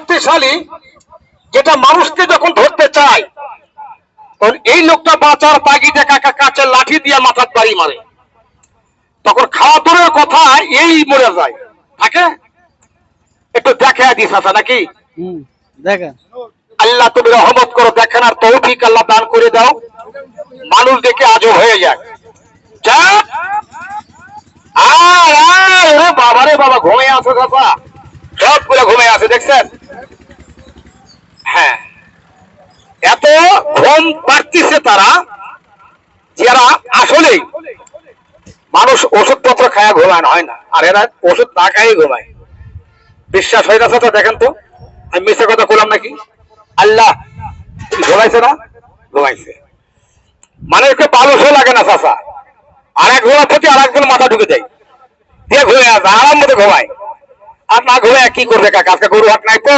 শক্তিশালী যেটা মানুষকে যখন ধরতে চায় তখন এই লোকটা বাঁচার তাগিদে কাকা কাছের লাঠি দিয়ে মাথার বাড়ি মারে। তখন খাওয়া দূরের কথা এই মরে যায়। থাকে? একটু দেখে দিস আসা নাকি? দেখেন আল্লাহ তুমি রহমত করো দেখেন আর তৌফিক আল্লাহ দান করে দাও। মানুষ দেখে আজও হয়ে যায়। যা! আয় ওরে বাবা রে বাবা ঘুমিয়ে আছে চাচা। সবগুলো ঘুমিয়ে আছে, দেখছেন? হ্যাঁ। এত ঘুম পারতিছে তারা যারা আসলেই মানুষ ওষুধপত্র খায়া ঘুমায় হয় না। আর এরা ওষুধ না খাই ঘুমায়। বিশ্বাস হয়ে গেছে তো, দেখেন তো? আমি মিথ্যে কথা বললাম নাকি? আল্লাহ ঘুমাইছে না? ঘুমাইছে। মানে একটু বালসও লাগে না, চাচা। আর এক ঘোড়া থেকে আর একজন মাথা ঢুকে যায়। দিয়ে ঘুরে আসে আরাম মতো ঘুমায়। আর না ঘুরে কি করবে কাকা? আজকে গরু হাট নাই তো?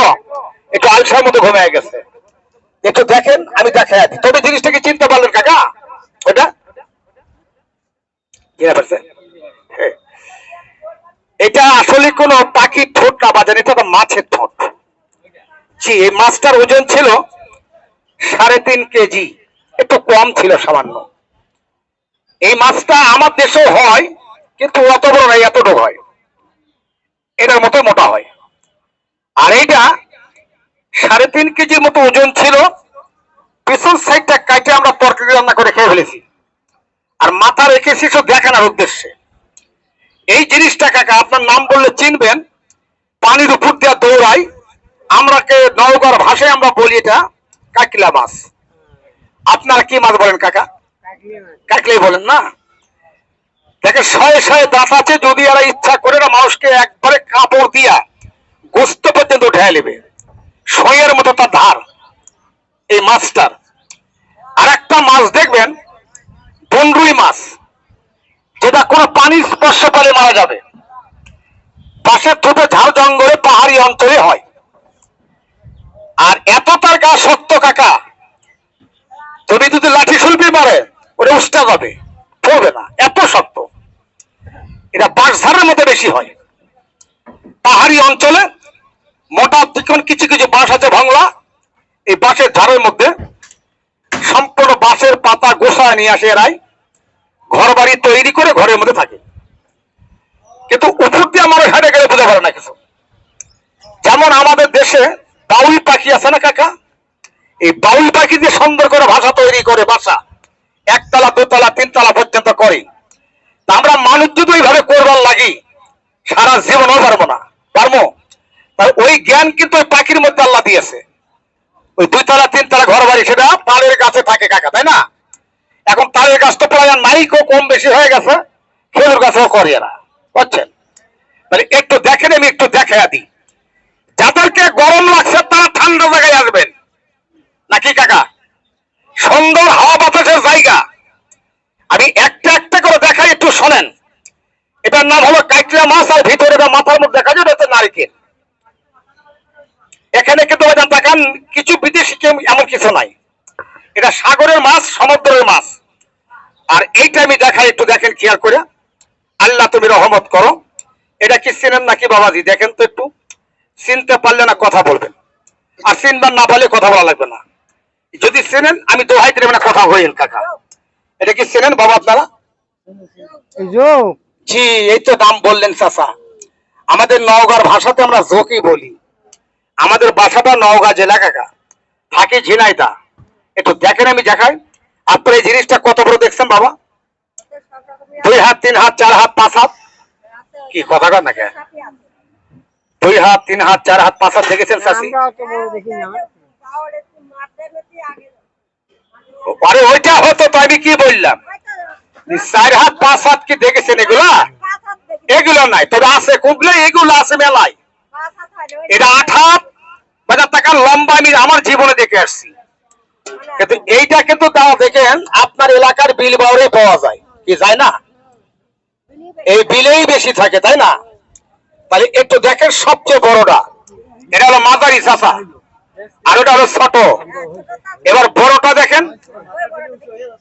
একটু আলসার মতো ঘুমিয়ে গেছে। একটু দেখেন, আমি দেখাই আছি। তবে জিনিসটাকে চিনতে পারলেন কাকা। ওটা। এটা আসলে কোনো পাখির ঠোঁট না বাজান এটা তো মাছের ঠোঁট। জি এই মাছটার ওজন ছিল সাড়ে তিন কেজি। একটু কম ছিল সামান্য। এই মাছটা আমার দেশেও হয়, কিন্তু অত বড় নয় এতটুকু হয়। এটার মতো মোটা হয়। আর এইটা সাড়ে তিন কেজির মতো ওজন ছিল। পিছন সাইডটা কাটে আমরা তরকারি রান্না করে খেয়ে ফেলেছি। আর মাথা রেখেছি শুধু দেখানোর উদ্দেশ্যে। এই জিনিসটা কাকা আপনার নাম বললে চিনবেন। পানির উপর দেওয়া দৌড়াই। আমরাকে নওগাঁর ভাষায় আমরা বলি এটা কাকিলা মাছ। আপনারা কি মাছ বলেন কাকা? কাকলেই বলেন না? দেখে শয়ে শয়ে দাঁত আছে যদি এরা ইচ্ছা করে না, মানুষকে একবারে কাপড় দিয়া গোস্ত পর্যন্ত উঠে নেবে। শয়ের মতো তার ধার। এই মাছটার। আর একটা মাছ দেখবেন, বনরুই মাছ, যেটা কোনো পানির স্পর্শ পেলে মারা যাবে। পাশের থুপে ঝাড় জঙ্গলে, পাহাড়ি অঞ্চলে হয়। আর এত তার গা শক্ত কাকা তুমি যদি লাঠি শুলবি মারে, ওটা উষ্টা যাবে, পড়বে না। এত এটা বাঁশঝাড়ের মধ্যে বেশি হয়। পাহাড়ি অঞ্চলে মোটা দিকন কিছু কিছু বাঁশ আছে ভাঙলা এই বাঁশের ঝাড়ের মধ্যে সম্পূর্ণ বাঁশের পাতা গোসায় নিয়ে আসে এরাই। ঘর বাড়ি তৈরি করে ঘরের মধ্যে থাকে। কিন্তু উপর দিয়ে মানুষ হেঁটে গেলে বুঝতে পারে না কিছু। যেমন আমাদের দেশে বাউল পাখি আছে না কাকা? এই বাউল পাখি দিয়ে সুন্দর করে ভাষা তৈরি করে বাসা একতলা, দোতলা, তিনতলা পর্যন্ত করে। আমরা মানুষ যদি ওইভাবে করবার লাগি, সারা জীবনও পারব না। পারব? ওই জ্ঞান কিন্তু ওই পাখির মধ্যে আল্লাহ দিয়েছে। ওই দুইতলা, তিনতলা ঘর বাড়ি সেটা তালের গাছে থাকে কাকা, তাই না? এখন তালের গাছ তো প্রায় নাই কম বেশি হয়ে গেছে। খেজুর গাছও করে এরা, বুঝছেন? মানে একটু দেখেন, আমি একটু দেখে দিই। যাদেরকে গরম লাগছে, তারা ঠান্ডা জায়গায় আসবেন। নাকি কাকা? সুন্দর হাওয়া বাতাসের জায়গা। আমি একটা একটা করে শোনেন, এটার নাম হলো কাইকলা মাছ আর ভিতরে বা মাথার মধ্যে দেখা যাবে হচ্ছে এখানে কিন্তু বাজান দেখান, কিছু বিদেশি এমন কিছু নাই। এটা সাগরের মাছ, সমুদ্রের মাছ। আর এইটা আমি দেখাই, একটু দেখেন খেয়াল করে। আল্লাহ তুমি রহমত করো। এটা কি চিনেন নাকি বাবাজি? দেখেন তো একটু। চিনতে পারলে না কথা বলবেন। আর চিনবার না পারলে কথা বলা লাগবে না। যদি চেনেন, আমি দোহাই দেবেন না কথা হইন কাকা। এটা কি চেনেন বাবা আপনারা? জি এই তো নাম বললেন চাচা। আমাদের নওগাঁর ভাষাতে আমরা জোকি বলি। আমাদের বাসাটা নওগাঁ জেলা কাকা। থাকে ঝিনাইদা। একটু দেখেন আমি দেখাই। আপনার এই জিনিসটা কত বড় দেখছেন বাবা? দুই হাত তিন হাত চার হাত পাঁচ হাত? কি কথা কর না? দুই হাত তিন হাত চার হাত পাঁচ হাত দেখেছেন চাষি আরে ওইটা হতো তো আমি কি বললাম? চার হাত, পাঁচ হাত কি দেখেছেন এগুলা? এগুলো নাই। তবে আছে কুগলে এগুলো আছে মেলায়। এটা আট হাত বাজার টাকা লম্বা আমি আমার জীবনে দেখে আসছি। কিন্তু এইটা কিন্তু তাও দেখেন, আপনার এলাকার বিল বাউরে পাওয়া যায়। কি যায় না? এই বিলেই বেশি থাকে, তাই না? তাহলে একটু দেখেন সবচেয়ে বড়টা। এটা হলো মাঝারি চাষা আর ওটা হলো ছোট। এবার বড়টা দেখেন।